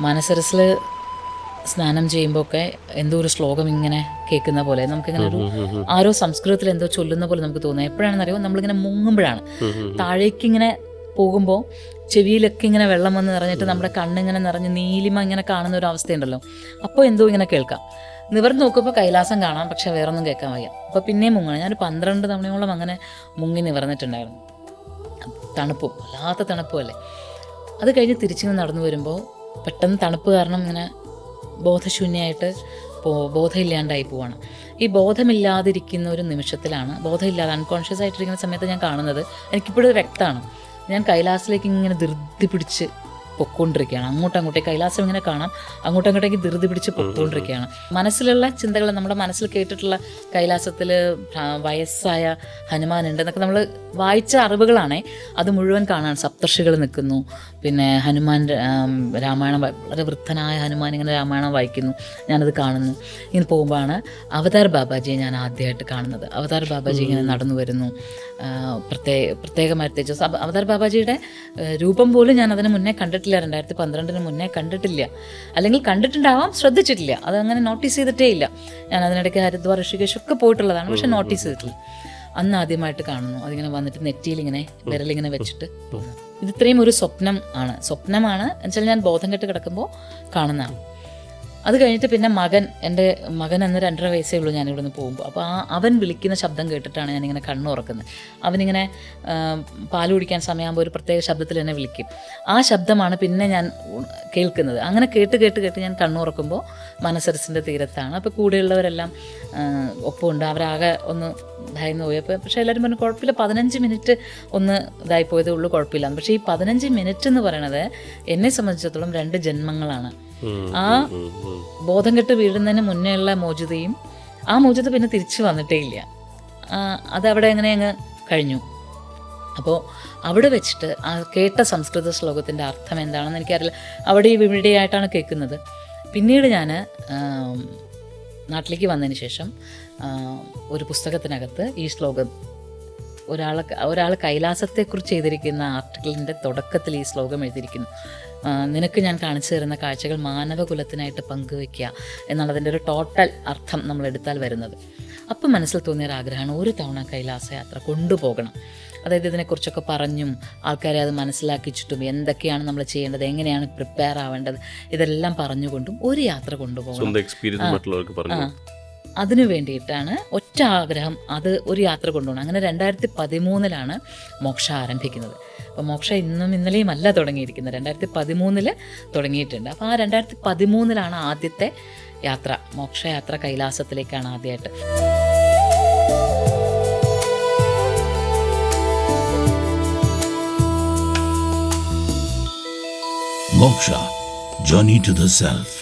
മാനസരസിൽ സ്നാനം ചെയ്യുമ്പോൾ ഒക്കെ എന്തോ ഒരു ശ്ലോകം ഇങ്ങനെ കേൾക്കുന്ന പോലെ നമുക്കിങ്ങനെ ഒരു ആരോ സംസ്കൃതത്തിൽ എന്തോ ചൊല്ലുന്ന പോലെ നമുക്ക് തോന്നുന്നത് എപ്പോഴാണെന്ന് അറിയുമോ നമ്മളിങ്ങനെ മുങ്ങുമ്പോഴാണ്. താഴേക്ക് ഇങ്ങനെ പോകുമ്പോൾ ചെവിയിലൊക്കെ ഇങ്ങനെ വെള്ളം വന്ന് നിറഞ്ഞിട്ട് നമ്മുടെ കണ്ണിങ്ങനെ നിറഞ്ഞ് നീലിമ ഇങ്ങനെ കാണുന്ന ഒരു അവസ്ഥയുണ്ടല്ലോ. അപ്പോൾ എന്തോ ഇങ്ങനെ കേൾക്കാം. നിവർന്ന് നോക്കുമ്പോൾ കൈലാസം കാണാം പക്ഷെ വേറൊന്നും കേൾക്കാൻ വയ്യ. അപ്പോൾ പിന്നെയും മുങ്ങണം. ഞാനൊരു പന്ത്രണ്ട് തവണയോളം അങ്ങനെ മുങ്ങി നിവർന്നിട്ടുണ്ടായിരുന്നു. തണുപ്പും വല്ലാത്ത തണുപ്പും അല്ലേ? അത് കഴിഞ്ഞ് തിരിച്ചിങ്ങനെ നടന്നു വരുമ്പോൾ പെട്ടെന്ന് തണുപ്പ് കാരണം ഇങ്ങനെ ബോധശൂന്യമായിട്ട് ബോധമില്ലാണ്ടായി പോവാണ്. ഈ ബോധമില്ലാതിരിക്കുന്ന ഒരു നിമിഷത്തിലാണ് ബോധമില്ലാതെ അൺകോൺഷ്യസ് ആയിട്ടിരിക്കുന്ന സമയത്ത് ഞാൻ കാണുന്നത്. എനിക്കിപ്പോഴും വ്യക്തമാണ്. ഞാൻ കൈലാസിലേക്ക് ഇങ്ങനെ ധൃതി പിടിച്ച് പൊക്കോണ്ടിരിക്കുകയാണ്. അങ്ങോട്ടും അങ്ങോട്ടേക്ക് കൈലാസം ഇങ്ങനെ കാണാം. അങ്ങോട്ടും അങ്ങോട്ടേക്ക് ധൃതി പിടിച്ച് പൊക്കോണ്ടിരിക്കുകയാണ്. മനസ്സിലുള്ള ചിന്തകൾ നമ്മുടെ മനസ്സിൽ കേട്ടിട്ടുള്ള കൈലാസത്തിൽ വയസ്സായ ഹനുമാൻ ഉണ്ട് എന്നൊക്കെ നമ്മൾ വായിച്ച അറിവുകളാണേ. അത് മുഴുവൻ കാണാൻ സപ്തർഷികൾ നിൽക്കുന്നു. പിന്നെ ഹനുമാൻ രാമായണം വളരെ വൃദ്ധനായ ഹനുമാൻ ഇങ്ങനെ രാമായണം വായിക്കുന്നു. ഞാനത് കാണുന്നു. ഇങ്ങനെ പോകുമ്പോഴാണ് അവതാർ ബാബാജിയെ ഞാൻ ആദ്യമായിട്ട് കാണുന്നത്. അവതാർ ബാബാജി ഇങ്ങനെ നടന്നു വരുന്നു. പ്രത്യേക പ്രത്യേകമായി തേജസ്. അവതാർ ബാബാജിയുടെ രൂപം പോലും ഞാൻ അതിന് മുന്നേ കണ്ടിട്ടില്ല രണ്ടായിരത്തി പന്ത്രണ്ടിന് മുന്നേ കണ്ടിട്ടില്ല. അല്ലെങ്കിൽ കണ്ടിട്ടുണ്ടാവാം ശ്രദ്ധിച്ചിട്ടില്ല. അതങ്ങനെ നോട്ടീസ് ചെയ്തിട്ടേ ഇല്ല. ഞാൻ അതിനിടയ്ക്ക് ഹരിദ്വാർ ഋഷികേശ് ഒക്കെ പോയിട്ടുള്ളതാണ് പക്ഷെ നോട്ടീസ് ചെയ്തിട്ടില്ല. അന്ന് ആദ്യമായിട്ട് കാണുന്നു. അതിങ്ങനെ വന്നിട്ട് നെറ്റിയിൽ ഇങ്ങനെ വിരലിങ്ങനെ വെച്ചിട്ട് ഇത് ഇത്രയും ഒരു സ്വപ്നം ആണ്. സ്വപ്നമാണ്. എന്നുവെച്ചാൽ ഞാൻ ബോധം കെട്ട് കിടക്കുമ്പോൾ കാണുന്നതാണ്. അത് കഴിഞ്ഞിട്ട് പിന്നെ മകൻ എന്റെ മകൻ അന്ന് രണ്ടര വയസ്സേ ഉള്ളൂ ഞാൻ ഇവിടുന്ന് പോകുമ്പോൾ. അപ്പോൾ ആ അവൻ വിളിക്കുന്ന ശബ്ദം കേട്ടിട്ടാണ് ഞാനിങ്ങനെ കണ്ണു തുറക്കുന്നത് അവനിങ്ങനെ പാൽ കുടിക്കാൻ സമയമാകുമ്പോൾ ഒരു പ്രത്യേക ശബ്ദത്തിൽ എന്നെ വിളിക്കും. ആ ശബ്ദമാണ് പിന്നെ ഞാൻ കേൾക്കുന്നത്. അങ്ങനെ കേട്ട് കേട്ട് കേട്ട് ഞാൻ കണ്ണു മനസ്സരസിന്റെ തീരത്താണ്. അപ്പോൾ കൂടെയുള്ളവരെല്ലാം ഒപ്പമുണ്ട്. അവരാകെ ഒന്ന് ഭയന്ന് പോയി അപ്പോൾ പക്ഷേ എല്ലാവരും പറഞ്ഞു കുഴപ്പമില്ല പതിനഞ്ച് മിനിറ്റ് ഒന്ന് ഇതായി പോയതേ ഉള്ളൂ കുഴപ്പമില്ല. പക്ഷേ ഈ പതിനഞ്ച് മിനിറ്റ് എന്ന് പറയണത് എന്നെ സംബന്ധിച്ചിടത്തോളം രണ്ട് ജന്മങ്ങളാണ്. ആ ബോധം കെട്ട് വീഴുന്നതിന് മുന്നേ ഉള്ള മോചിതയും ആ മോചിത പിന്നെ തിരിച്ചു വന്നിട്ടേ ഇല്ല. അത് അതവിടെ അങ്ങനെ അങ്ങ് കഴിഞ്ഞു? അപ്പോൾ അവിടെ വെച്ചിട്ട് ആ കേട്ട സംസ്കൃത ശ്ലോകത്തിന്റെ അർത്ഥം എന്താണെന്ന് എനിക്കറിയില്ല. അവിടെ ഇവിടെയായിട്ടാണ് കേൾക്കുന്നത്. പിന്നീട് ഞാൻ നാട്ടിലേക്ക് വന്നതിന് ശേഷം ഒരു പുസ്തകത്തിനകത്ത് ഈ ശ്ലോകം ഒരാൾ ഒരാൾ കൈലാസത്തെക്കുറിച്ച് ചെയ്തിരിക്കുന്ന ആർട്ടിക്കിളിന്റെ തുടക്കത്തിൽ ഈ ശ്ലോകം എഴുതിയിരിക്കുന്നു. നിനക്ക് ഞാൻ കാണിച്ചു തരുന്ന കാഴ്ചകൾ മാനവകുലത്തിനായിട്ട് പങ്കുവെക്കുക എന്നുള്ളതിന്റെ ഒരു ടോട്ടൽ അർത്ഥം നമ്മൾ എടുത്താൽ വരുന്നത്. അപ്പം മനസ്സിൽ തോന്നിയ ഒരു ആഗ്രഹമാണ് ഒരു തവണ കൈലാസയാത്ര കൊണ്ടുപോകണം. അതായത് ഇതിനെക്കുറിച്ചൊക്കെ പറഞ്ഞും ആൾക്കാരെ അത് മനസ്സിലാക്കിച്ചിട്ടും എന്തൊക്കെയാണ് നമ്മൾ ചെയ്യേണ്ടത് എങ്ങനെയാണ് പ്രിപ്പയർ ആവേണ്ടത് ഇതെല്ലാം പറഞ്ഞുകൊണ്ടും ഒരു യാത്ര കൊണ്ടുപോകണം. എക്സ്പീരിയൻസ് മറ്റുള്ളവർക്ക് പറഞ്ഞു അതിനു വേണ്ടിയിട്ടാണ് ഒറ്റ ആഗ്രഹം അത് ഒരു യാത്ര കൊണ്ടുപോകണം. അങ്ങനെ രണ്ടായിരത്തി പതിമൂന്നിലാണ് മോക്ഷ ആരംഭിക്കുന്നത്. അപ്പോൾ മോക്ഷ ഇന്നും ഇന്നലെയും അല്ല തുടങ്ങിയിരിക്കുന്നത്. രണ്ടായിരത്തി പതിമൂന്നിൽ തുടങ്ങിയിട്ടുണ്ട്. അപ്പോൾ ആ രണ്ടായിരത്തി പതിമൂന്നിലാണ് ആദ്യത്തെ യാത്ര മോക്ഷയാത്ര കൈലാസത്തിലേക്കാണ് ആദ്യമായിട്ട് Moksha, Journey to the Self.